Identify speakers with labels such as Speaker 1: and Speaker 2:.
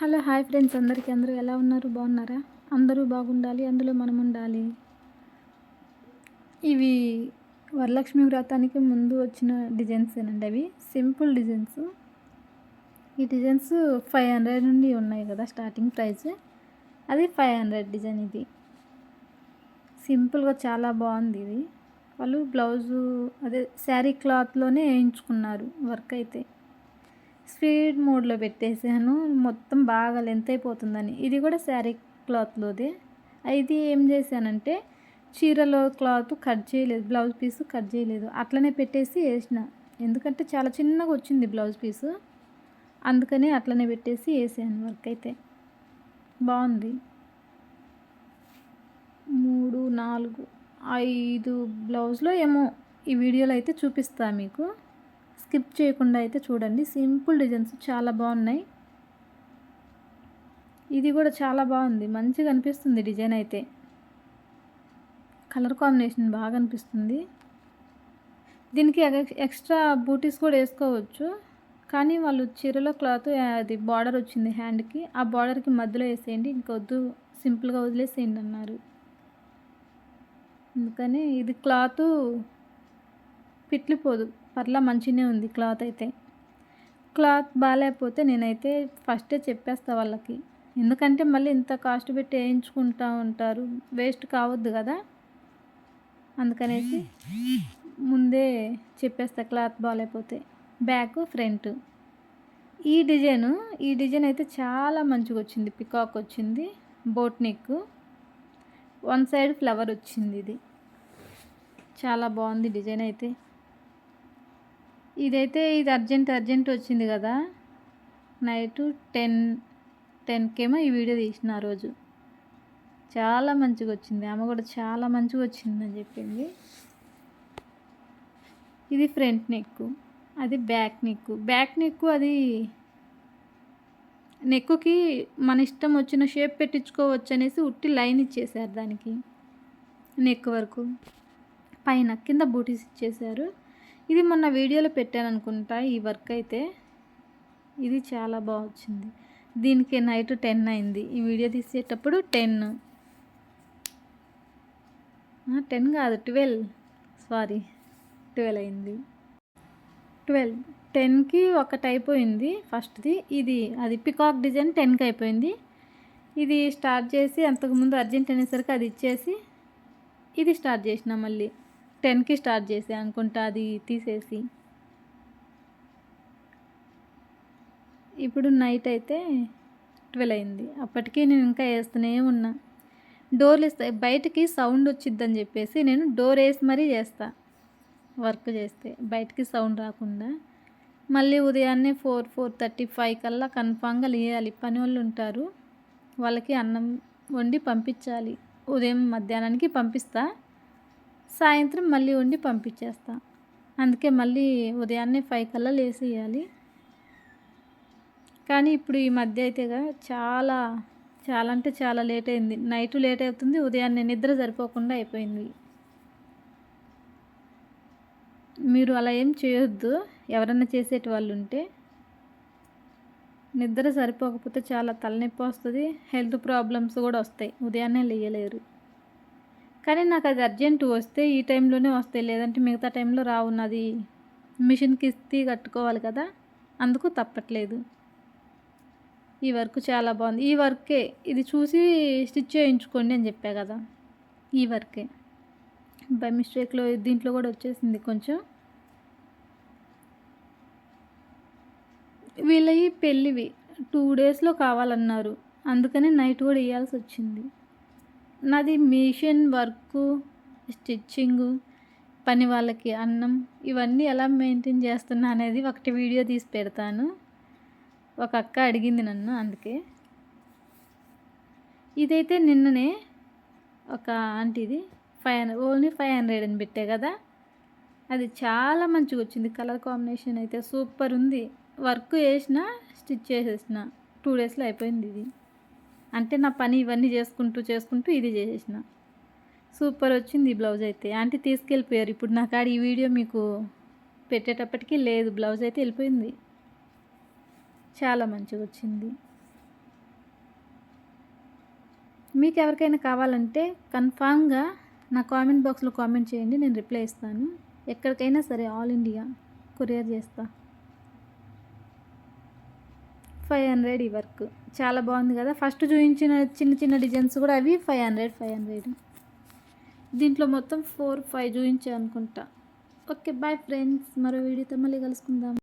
Speaker 1: Hello hi friends. అందరికీ అందరూ ఎలా ఉన్నారు? బాగున్నారా? అందరూ బాగుండాలి అందులో మనం ఉండాలి ఇవి వరలక్ష్మి వ్రతానికి ముందు వచ్చిన డిజైన్స్ ఏనండి అవి. Simple designs. ఈ డిజైన్స్ ఫైవ్ హండ్రెడ్ నుండి ఉన్నాయి కదా స్టార్టింగ్ ప్రైస్. అది ఫైవ్ హండ్రెడ్ డిజైన్ ఇది. సింపుల్గా చాలా బాగుంది ఇది. వాళ్ళు బ్లౌజు అదే శారీ క్లాత్లోనే వేయించుకున్నారు వర్క్ అయితే. స్పీడ్ మోడ్లో పెట్టేసాను. మొత్తం బాగా లెంత్ అయిపోతుందని. ఇది కూడా శారీ క్లాత్లోదే ఇది ఏం చేశానంటే చీరలో క్లాత్ కట్ చేయలేదు బ్లౌజ్ పీస్ కట్ చేయలేదు. అట్లనే పెట్టేసి వేసిన. ఎందుకంటే చాలా చిన్నగా వచ్చింది బ్లౌజ్ పీసు అందుకని అట్లనే పెట్టేసి వేసాను వర్క్ అయితే. బాగుంది. మూడు నాలుగు ఐదు బ్లౌజ్లో ఏమో ఈ వీడియోలో అయితే చూపిస్తా మీకు. స్కిప్ చేయకుండా అయితే చూడండి. సింపుల్ డిజైన్స్ చాలా బాగున్నాయి. ఇది కూడా చాలా బాగుంది. మంచిగా అనిపిస్తుంది డిజైన్ అయితే. కలర్ కాంబినేషన్ బాగా అనిపిస్తుంది. దీనికి ఎక్స్ట్రా బూటీస్ కూడా వేసుకోవచ్చు. కానీ వాళ్ళు చీరలో క్లాత్ అది బార్డర్ వచ్చింది హ్యాండ్కి ఆ బార్డర్కి మధ్యలో వేసేయండి. ఇంకొద్దు సింపుల్గా వదిలేసేయండి అన్నారు. అందుకని ఇది క్లాత్ పిట్లిపోదు. పర్లా మంచినే ఉంది క్లాత్ అయితే. క్లాత్ బాగాలేకపోతే నేనైతే ఫస్టే చెప్పేస్తా వాళ్ళకి. ఎందుకంటే మళ్ళీ ఇంత కాస్ట్ పెట్టి వేయించుకుంటూ ఉంటారు. వేస్ట్ కావద్దు కదా. అందుకనేసి ముందే చెప్పేస్తా క్లాత్ బాగాలేకపోతే బ్యాక్ ఫ్రంట్. ఈ డిజైన్ ఈ డిజైన్ అయితే చాలా మంచిగా వచ్చింది. పికాక్ వచ్చింది boat neck one side flower వచ్చింది ఇది. చాలా బాగుంది డిజైన్ అయితే. ఇదైతే ఇది అర్జెంట్ అర్జెంట్ వచ్చింది కదా. నైట్ టెన్ టెన్కేమో ఈ వీడియో తీసిన ఆ రోజు. చాలా మంచిగా వచ్చింది ఆమె కూడా చాలా మంచిగా వచ్చిందని చెప్పింది. ఇది ఫ్రంట్ నెక్ అది బ్యాక్ నెక్ బ్యాక్ నెక్ అది నెక్కుకి మన ఇష్టం వచ్చిన షేప్ పెట్టించుకోవచ్చు అనేసి ఉట్టి లైన్ ఇచ్చేసారు దానికి. నెక్ వరకు. పైన కింద బూటీస్ ఇచ్చేసారు ఇది మొన్న వీడియోలో పెట్టాను అనుకుంటా ఈ వర్క్ అయితే. ఇది చాలా బాగా వచ్చింది దీనికి నైట్ టెన్ అయింది. ఈ వీడియో తీసేటప్పుడు టెన్. టెన్ కాదు ట్వెల్వ్. సారీ ట్వెల్వ్ అయింది. ట్వెల్వ్. టెన్కి ఒకటి అయిపోయింది ఫస్ట్ది. ఇది అది పికాక్ డిజైన్ టెన్కి అయిపోయింది. ఇది స్టార్ట్ చేసి అంతకుముందు అర్జెంట్ అనేసరికి అది ఇచ్చేసి ఇది స్టార్ట్ చేసిన మళ్ళీ. టెన్కి స్టార్ట్ చేసే అనుకుంటా అది తీసేసి. ఇప్పుడు నైట్ అయితే ట్వెల్వ్ అయింది. అప్పటికే నేను ఇంకా వేస్తూనే ఉన్నా. డోర్లు ఇస్తాయి బయటికి సౌండ్ వచ్చిద్దని చెప్పేసి నేను డోర్ వేసి మరీ చేస్తా. వర్క్ చేస్తే బయటికి సౌండ్ రాకుండా. మళ్ళీ ఉదయాన్నే ఫోర్ ఫోర్ థర్టీ ఫైవ్ కల్లా కన్ఫామ్గా లేయాలి. పని వాళ్ళు ఉంటారు. వాళ్ళకి అన్నం వండి పంపించాలి. ఉదయం మధ్యాహ్నానికి పంపిస్తా. సాయంత్రం మళ్ళీ వండి పంపించేస్తా. అందుకే మళ్ళీ ఉదయాన్నే ఫైవ్ కల్లా లేసేయాలి. కానీ ఇప్పుడు ఈ మధ్య అయితేగా చాలా చాలా అంటే చాలా లేట్ అయింది. నైట్ లేట్ అవుతుంది ఉదయాన్నే నిద్ర సరిపోకుండా అయిపోయింది. మీరు అలా ఏం చేయొద్దు. ఎవరన్నా చేసేటి వాళ్ళు ఉంటే నిద్ర సరిపోకపోతే చాలా తలనొప్పి వస్తుంది హెల్త్ ప్రాబ్లమ్స్ కూడా వస్తాయి. ఉదయాన్నే లేయలేరు. కానీ నాకు అది అర్జెంట్ వస్తే ఈ టైంలోనే వస్తాయి. లేదంటే మిగతా టైంలో రావున్నది మిషన్కి ఇస్తే కట్టుకోవాలి కదా. అందుకు తప్పట్లేదు. ఈ వర్క్ చాలా బాగుంది. ఈ వర్కే. ఇది చూసి స్టిచ్ చేయించుకోండి అని చెప్పా కదా. ఈ వర్కే. బై మిస్టేక్లో దీంట్లో కూడా వచ్చేసింది కొంచెం. వీళ్ళవి పెళ్ళివి. టూ డేస్లో కావాలన్నారు. అందుకనే నైట్ కూడా వేయాల్సి వచ్చింది. నాది మిషన్ వర్కు స్టిచ్చింగు పని వాళ్ళకి అన్నం ఇవన్నీ ఎలా మెయింటైన్ చేస్తున్నా అనేది ఒకటి వీడియో తీసి పెడతాను. ఒక అక్క అడిగింది నన్ను అందుకే. ఇదైతే నిన్ననే ఒక ఆంటీది five hundred only five hundred అని పెట్టే కదా. అది చాలా మంచిగా వచ్చింది. కలర్ కాంబినేషన్ అయితే సూపర్ ఉంది. వర్క్ వేసిన స్టిచ్ చేసేసిన టూ డేస్లో అయిపోయింది ఇది. అంటే నా పని ఇవన్నీ చేసుకుంటూ చేసుకుంటూ ఇది చేసేసిన. సూపర్ వచ్చింది ఈ బ్లౌజ్ అయితే. ఆంటీ తీసుకెళ్ళిపోయారు. ఇప్పుడు నా కాడ ఈ వీడియో మీకు పెట్టేటప్పటికీ లేదు. బ్లౌజ్ అయితే వెళ్ళిపోయింది. చాలా మంచిగా వచ్చింది. మీకు ఎవరికైనా కావాలంటే కన్ఫామ్గా నా కామెంట్ బాక్స్లో కామెంట్ చేయండి. నేను రిప్లై ఇస్తాను. ఎక్కడికైనా సరే ఆల్ ఇండియా కొరియర్ చేస్తాను ఫైవ్ హండ్రెడ్ ఈ వర్క్. చాలా బాగుంది కదా. ఫస్ట్ చూపించిన చిన్న చిన్న డిజైన్స్ కూడా అవి ఫైవ్ హండ్రెడ్ ఫైవ్ హండ్రెడ్. దీంట్లో మొత్తం ఫోర్ ఫైవ్ చూపించా అనుకుంటా. Okay bye friends. మరో వీడియోతో మళ్ళీ కలుసుకుందాం.